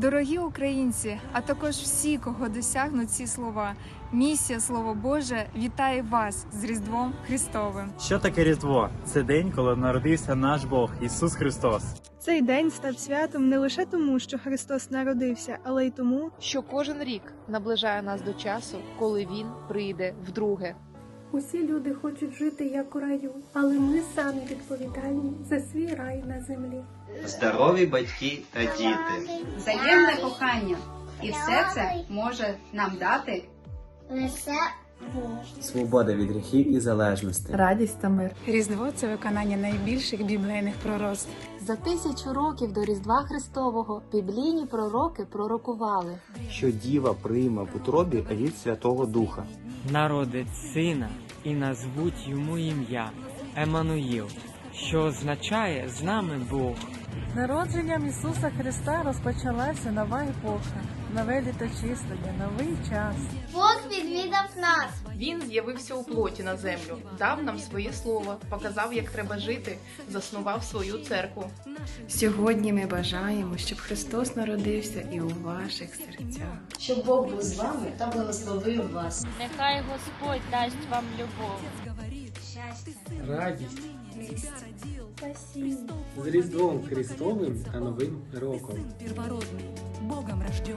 Дорогі українці, а також всі, кого досягнуть ці слова. Місія Слово Боже вітає вас з Різдвом Христовим. Що таке Різдво? Це день, коли народився наш Бог Ісус Христос. Цей день став святом не лише тому, що Христос народився, але й тому, що кожен рік наближає нас до часу, коли він прийде вдруге. Усі люди хочуть жити як у раю, але ми самі відповідальні за свій рай на землі. здорові батьки та діти. взаємне кохання. І все це може нам дати лише. Свобода від гріхів і залежностей. радість та мир. Різдво це виконання найбільших біблійних пророцтв. За тисячу років до Різдва Христового біблійні пророки пророкували. Що діва прийме в утробі від Святого Духа. Народить сина і назвуть йому ім'я Еммануїл, що означає з нами Бог. Народженням Ісуса Христа розпочалася нова епоха, нове літочислення, новий час. Бог відвідав нас. Він з'явився у плоті на землю, дав нам своє слово, показав, як треба жити, заснував свою церкву. Сьогодні ми бажаємо, щоб Христос народився і у ваших серцях. щоб Бог був з вами та благословив вас. Нехай Господь дасть вам любов. радість Спасіння. з Різдвом Христовим та Новим роком. Богом рожден.